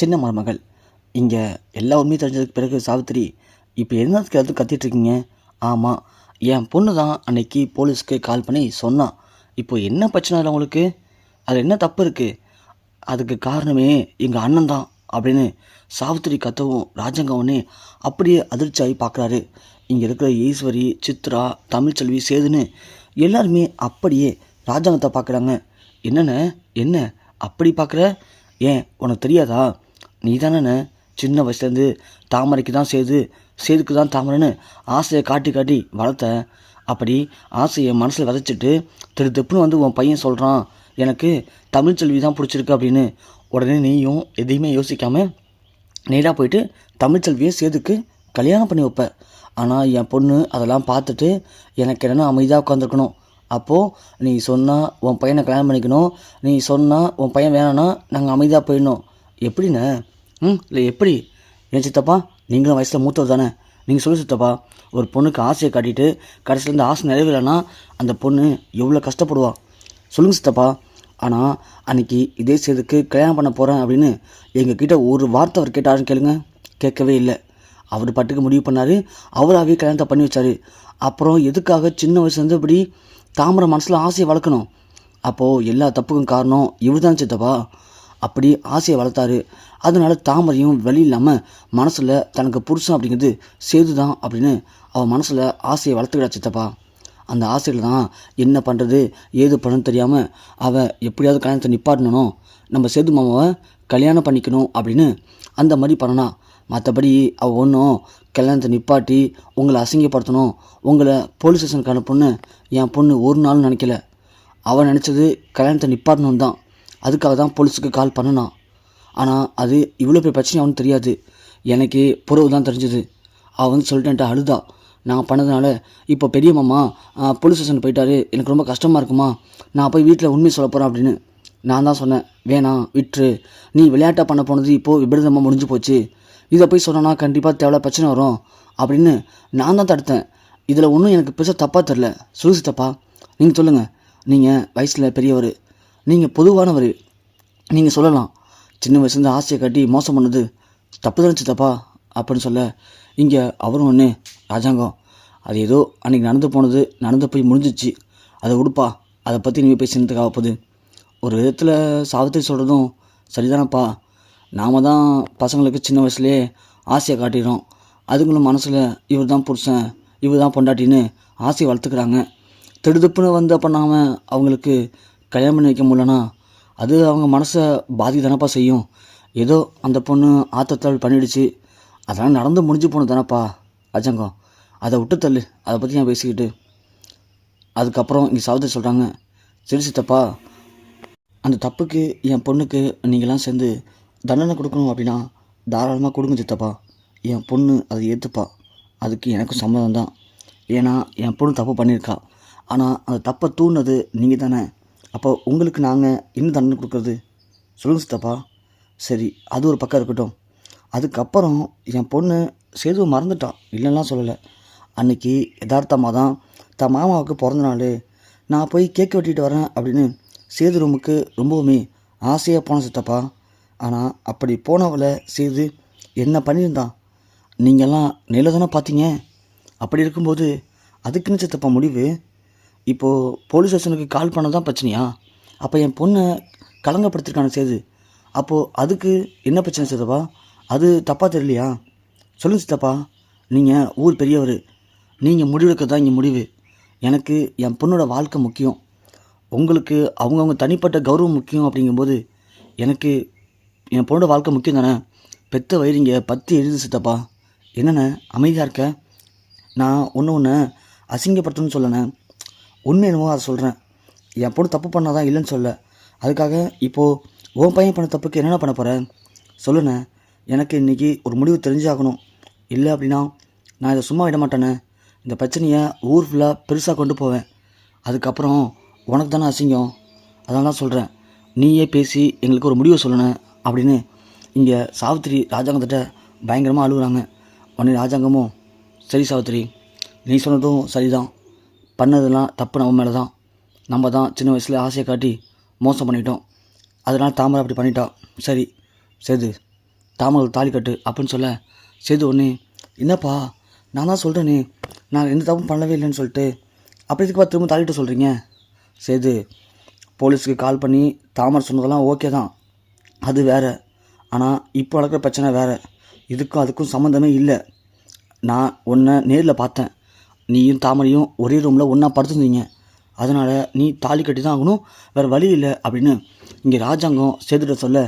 சின்ன மருமகள். இங்கே எல்லா உண்மையும் தெரிஞ்சதுக்கு பிறகு சாவித்திரி இப்போ என்னத்துக்கு எதாவது கத்திட்ருக்கீங்க ஆமாம் என் பொண்ணு தான் அன்னைக்கு போலீஸ்க்கு கால் பண்ணி சொன்னான் இப்போ என்ன பிரச்சனை இல்லை உங்களுக்கு? அதில் என்ன தப்பு இருக்குது அதுக்கு காரணமே எங்கள் அண்ணன் தான் அப்படின்னு சாவித்திரி கத்தவும் ராஜங்கவனே அப்படியே அதிர்ச்சியாகி பார்க்குறாரு. இங்கே இருக்கிற ஈஸ்வரி சித்ரா தமிழ்ச்செல்வி சேதுன்னு எல்லாருமே அப்படியே ராஜாங்கத்தை பார்க்குறாங்க. என்னென்ன என்ன அப்படி பார்க்குற? ஏன் உனக்கு தெரியாதா? நீ தானே சின்ன வயசுலேருந்து தாமரைக்கு தான் சேது சேதுக்கு தான் தாமரைன்னு ஆசையை காட்டி காட்டி வளர்த்த. அப்படி ஆசையை மனசில் விதைச்சிட்டு திரு திப்புன்னு வந்து உன் பையன் சொல்கிறான் எனக்கு தமிழ்ச்செல்வி தான் பிடிச்சிருக்கு அப்படின்னு. உடனே நீயும் எதையுமே யோசிக்காமல் நேராக போயிட்டு தமிழ்ச்செல்வியை சேதுக்கு கல்யாணம் பண்ணி வைப்ப. ஆனால் என் பொண்ணு அதெல்லாம் பார்த்துட்டு எனக்கு என்னென்னா அமைதியாக உட்காந்துருக்கணும் அப்போது நீ சொன்னால் உன் பையனை கல்யாணம் பண்ணிக்கணும் நீ சொன்னால் உன் பையன் வேணான்னா நாங்கள் அமைதியாக போயிடணும். எப்படிண்ணே? ம் இல்லை எப்படி? ஏன் சித்தப்பா? நீங்களும் வயசில் மூத்தவர் தானே. நீங்கள் சொல்லு சித்தப்பா. ஒரு பொண்ணுக்கு ஆசையை காட்டிட்டு கடைசியில் இந்த ஆசை நிறைவேறலைன்னா அந்த பொண்ணு எவ்வளோ கஷ்டப்படுவா? சொல்லுங்க சித்தப்பா. ஆனால் அன்னைக்கு இதே சேதுக்கு கல்யாணம் பண்ண போகிறேன் அப்படின்னு எங்ககிட்ட ஒரு வார்த்தை அவர் கேட்டாருன்னு கேளுங்க. கேட்கவே இல்லை. அவர் பாட்டுக்கு முடிவு பண்ணார். அவராகவே கல்யாணத்தை பண்ணி வச்சார். அப்புறம் எதுக்காக சின்ன வயசுலேருந்து இப்படி தாமரை மனசில் ஆசையை வளர்க்கணும்? அப்போது எல்லா தப்புக்கும் காரணம் இவர் தான் சித்தப்பா. அப்படி ஆசையை வளர்த்தாரு. அதனால தாமரையும் வழி இல்லாமல் மனசில் தனக்கு புருஷன் அப்படிங்கிறது சேது தான் அப்படின்னு அவன் மனசில் ஆசையை வளர்த்துக்கிடா சித்தப்பா. அந்த ஆசையில் தான் என்ன பண்ணுறது ஏது பண்ணு தெரியாமல் அவள் எப்படியாவது கல்யாணத்தை நிப்பாட்டணும். நம்ம சேது மாமாவை கல்யாணம் பண்ணிக்கணும் அப்படின்னு அந்த மாதிரி பண்ணனா. மற்றபடி அவள் ஒன்றும் கல்யாணத்தை நிப்பாட்டி உங்களை அசிங்கப்படுத்தணும் உங்களை போலீஸ் ஸ்டேஷனுக்கு அனுப்புன்னு என் பொண்ணு ஒரு நாள் நினைக்கல. அவன் நினச்சது கல்யாணத்தை நிப்பாட்டணும் தான். அதுக்காக தான் போலீஸுக்கு கால் பண்ணினான். ஆனால் அது இவ்வளோ பெரிய பிரச்சனை அவனுக்கு தெரியாது. எனக்கு புறவு தான் தெரிஞ்சது. அவள் வந்து சொல்லிட்டேன்ட்டு அழுதா. நான் பண்ணதுனால இப்போ பெரிய மாமா போலீஸ் ஸ்டேஷன் போயிட்டாரு. எனக்கு ரொம்ப கஷ்டமாக இருக்குமா? நான் போய் வீட்டில் உண்மை சொல்ல போகிறேன் அப்படின்னு. நான் தான் சொன்னேன் வேணாம் விட்டுரு. நீ விளையாட்டாக பண்ண போனது இப்போது விபரீதமாக முடிஞ்சு போச்சு. இதை போய் சொன்னா கண்டிப்பாக தேவையில்ல பிரச்சனை வரும் அப்படின்னு நான் தான் தடுத்தேன். இதில் ஒன்றும் எனக்கு பெருசாக தப்பாக தெரில சொல்லு தப்பா நீங்கள் சொல்லுங்கள் நீங்கள் வயசில் பெரியவர். நீங்கள் பொதுவானவர். நீங்கள் சொல்லலாம் சின்ன வயசுலேருந்து ஆசையை காட்டி மோசம் பண்ணது தப்பு தானே தப்பா அப்படின்னு சொல்ல இங்கே அவரும் ஒன்று ராஜாங்கம். அது ஏதோ அன்றைக்கி நடந்து போனது நடந்து போய் முடிஞ்சிச்சு. அதை விடுப்பா அதை பற்றி நீங்கள் பேசினதுக்காக போகுது ஒரு விதத்தில் சாவித்திரி சொல்கிறதும் சரிதானப்பா. நாம் தான் பசங்களுக்கு சின்ன வயசுலேயே ஆசையை காட்டிடுறோம். அதுங்களும் மனசில் இவர் தான் புருஷன் இவர் தான் பொண்டாட்டின்னு ஆசையை வளர்த்துக்கிறாங்க. திடுதுப்புன்னு வந்து பண்ணாமல் அவங்களுக்கு கல்யாணம் பண்ணி வைக்க முடியலனா அது அவங்க மனசை பாதி தானப்பா செய்யும். ஏதோ அந்த பொண்ணு ஆத்தத்தால் பண்ணிடுச்சு. அதெல்லாம் நடந்து முடிஞ்சு போன தானப்பா அஜங்கம். அதை விட்டு தள்ளு. அதை பற்றி நான் பேசிக்கிட்டு. அதுக்கப்புறம் இங்கே சாவித்திரி சொல்கிறாங்க சரி சித்தப்பா அந்த தப்புக்கு என் பொண்ணுக்கு நீங்களாம் சேர்ந்து தண்டனை கொடுக்கணும் அப்படின்னா தாராளமாக கொடுங்க சித்தப்பா. என் பொண்ணு அதை ஏற்றுப்பா அதுக்கு எனக்கும் சம்மதம் தான் ஏன்னா என் பொண்ணு தப்பு பண்ணியிருக்கா. ஆனால் அந்த தப்பை தூண்டினது நீங்கள் தானே அப்போ உங்களுக்கு நாங்கள் என்ன தண்டனை கொடுக்குறது? சொல்லுங்க சித்தப்பா. சரி அது ஒரு பக்கம் இருக்கட்டும். அதுக்கப்புறம் என் பொண்ணு சேதுவை மறந்துட்டான் இல்லைன்னா சொல்லலை. அன்னைக்கு யதார்த்தமாக தான் தன் மாமாவுக்கு பிறந்த நாள். நான் போய் கேக் வெட்டிட்டு வரேன் அப்படின்னு சேது ரூமுக்கு ரொம்பவுமே ஆசையாக போன சித்தப்பா. ஆனால் அப்படி போனவளை சேது என்ன பண்ணியிருந்தான்? நீங்கள்லாம் நேரில் தானே பார்த்தீங்க? அப்படி இருக்கும்போது அதுக்குன்னு சித்தப்பா முடிவு இப்போது போலீஸ் ஸ்டேஷனுக்கு கால் பண்ண தான் பிரச்சனையா? அப்போ என் பொண்ணை கலங்கப்படுத்திருக்கான சேது. அப்போது அதுக்கு என்ன பிரச்சனை சித்தப்பா அது தப்பாக தெரியலையா? சொல்லுங்க சித்தப்பா. நீங்கள் ஊர் பெரியவர். நீங்கள் முடிவெடுக்க தான் இங்கே முடிவு. எனக்கு என் பொண்ணோட வாழ்க்கை முக்கியம். உங்களுக்கு அவங்கவுங்க தனிப்பட்ட கௌரவம் முக்கியம் அப்படிங்கும்போது எனக்கு என் பொண்ணோட வாழ்க்கை முக்கியம் தானே? பெத்த வயிறிங்க பத்து எழுது சித்தப்பா. என்னண்ணே அமைதியாக இருக்க? நான் ஒன்று ஒன்று அசிங்கப்படுத்தணும்னு சொல்லணேன் உண்மை என்னவோ அதை சொல்கிறேன் என் பொண்ணு தப்பு பண்ணாதான் தான் இல்லைன்னு சொல்ல. அதுக்காக இப்போது உன் பையன் பண்ண தப்புக்கு என்னென்ன பண்ண போகிறேன் சொல்லுண்ணே. எனக்கு இன்றைக்கி ஒரு முடிவு தெரிஞ்சாகணும். இல்லை அப்படின்னா நான் இதை சும்மா விட மாட்டேனே. இந்த பிரச்சனையை ஊர் ஃபுல்லாக பெருசாக கொண்டு போவேன். அதுக்கப்புறம் உனக்கு தானே அசிங்கம். அதனால தான் சொல்கிறேன் நீயே பேசி எங்களுக்கு ஒரு முடிவை சொல்லணும் அப்படின்னு இங்கே சாவித்திரி ராஜாங்கத்திட்ட பயங்கரமாக அழுகுறாங்க. உடனே ராஜாங்கமும் சரி சாவித்திரி நீ சொன்னதும் சரிதான். பண்ணதெல்லாம் தப்பு நம்ம மேலே தான் நம்ம தான் சின்ன வயசில் ஆசையை காட்டி மோசம் பண்ணிட்டோம். அதனால் தாமரை அப்படி பண்ணிட்டா. சரி சேது தாமரை தாலி கட்டு அப்படின்னு சொல்ல சேது ஒன்று என்னப்பா நான் தான் சொல்கிறேனே நான் எந்த தப்பும் பண்ணவே இல்லைன்னு சொல்லிட்டு அப்படி இதுக்கு திரும்ப தாலிட்டு சொல்கிறீங்க சேது போலீஸுக்கு கால் பண்ணி தாமரை சொன்னதெல்லாம் ஓகே தான். அது வேற. ஆனால் இப்போ நடக்கிற பிரச்சனை வேறு. இதுக்கும் அதுக்கும் சம்மந்தமே இல்லை. நான் உன்னை நேரில் பார்த்தேன். நீயும் தாமரையும் ஒரே ரூமில் ஒன்றா படுத்துருந்தீங்க. அதனால் நீ தாலி கட்டி தான் ஆகணும். வேறு வழி இல்லை அப்படின்னு இங்கே ராஜாங்கம் சேதுட சொல்ல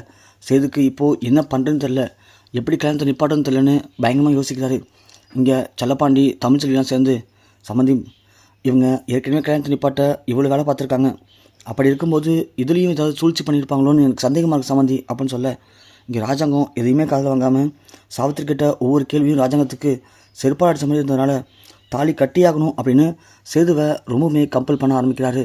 சேதுக்கு இப்போது என்ன பண்ணுறதுன்னு தெரில எப்படி கல்யாணத்தை நிப்பாட்டுன்னு தெரிலன்னு பயங்கரமாக யோசிக்கிறாரு. இங்கே செல்லப்பாண்டி தமிழ்ச்செல்விலாம் சேர்ந்து சம்மந்தி இவங்க ஏற்கனவே கல்யாணத்தை நிப்பாட்ட இவ்வளோ வேலை பார்த்துருக்காங்க. அப்படி இருக்கும்போது இதுலேயும் ஏதாவது சூழ்ச்சி பண்ணியிருப்பாங்களோன்னு எனக்கு சந்தேகமாக இருக்குது சம்மந்தி அப்படின்னு சொல்ல இங்கே ராஜாங்கம் எதையுமே காதில் வாங்காமல் சாவித்திரி கிட்ட ஒவ்வொரு கேள்வியும் ராஜாங்கத்துக்கு செருப்பாடு சம்மந்தி மாதிரி இருந்ததுனால தாலி கட்டியாகணும் அப்படின்னு சேதுவை ரொம்பவுமே கம்பல் பண்ண ஆரம்பிக்கிறாரு.